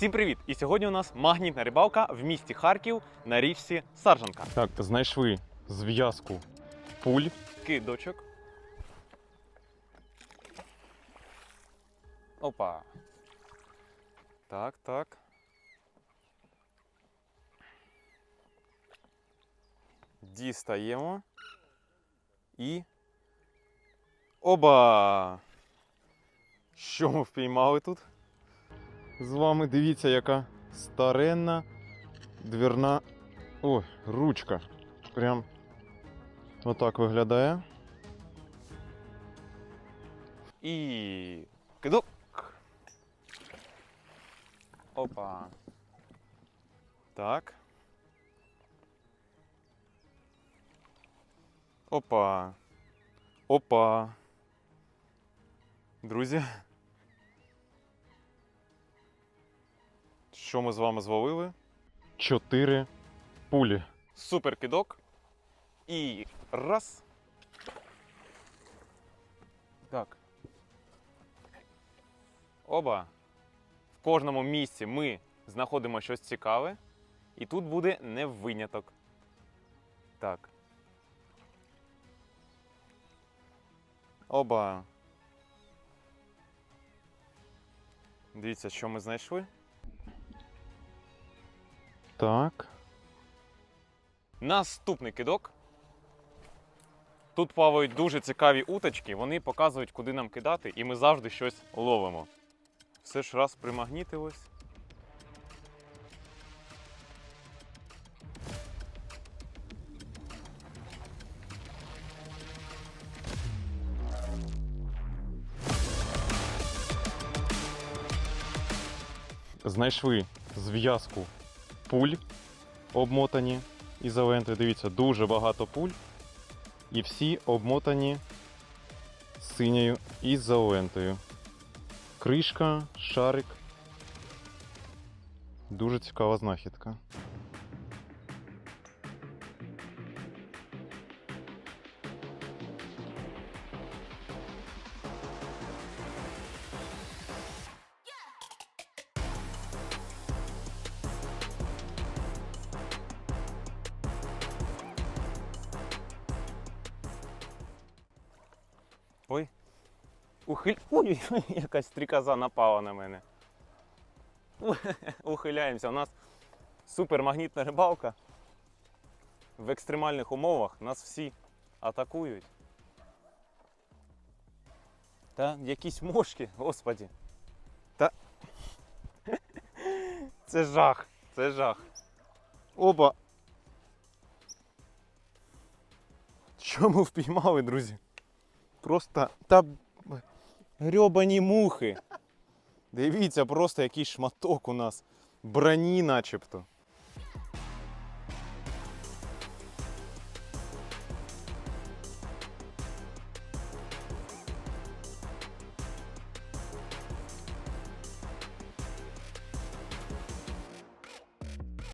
Всім привіт! І сьогодні у нас магнітна рибалка в місті Харків на річці Саржанка. Так, то знайшли зв'язку пуль. Кидочок. Опа. Так, так. Дістаємо. І. Оба! Що ми впіймали тут? З вами дивіться, яка старенна двірна. Ой, ручка. Прям отак виглядає. І кидок. Опа. Так. Опа. Опа. Друзі. Що ми з вами звалили? Чотири пулі. Супер кидок. І раз. Так. Оба. В кожному місці ми знаходимо щось цікаве. І тут буде не виняток. Так. Оба. Дивіться, що ми знайшли. Так. Наступний кидок. Тут плавають дуже цікаві уточки, вони показують, куди нам кидати, і ми завжди щось ловимо. Все ж раз примагнітилось. Знайшли зв'язку пуль обмотані ізоленти. Дивіться, дуже багато пуль. І всі обмотані синьою ізолентою. Кришка, шарик. Дуже цікава знахідка. Ой. Ухиль... Ой, якась стрікоза напала на мене. Ухиляємося. У нас супермагнітна рибалка. В екстремальних умовах нас всі атакують. Та якісь мошки, господі. Та. Це жах, це жах. Оба. Що ми впіймали, друзі? Просто та грьобані мухи. Дивіться, просто який шматок у нас. Броні начебто.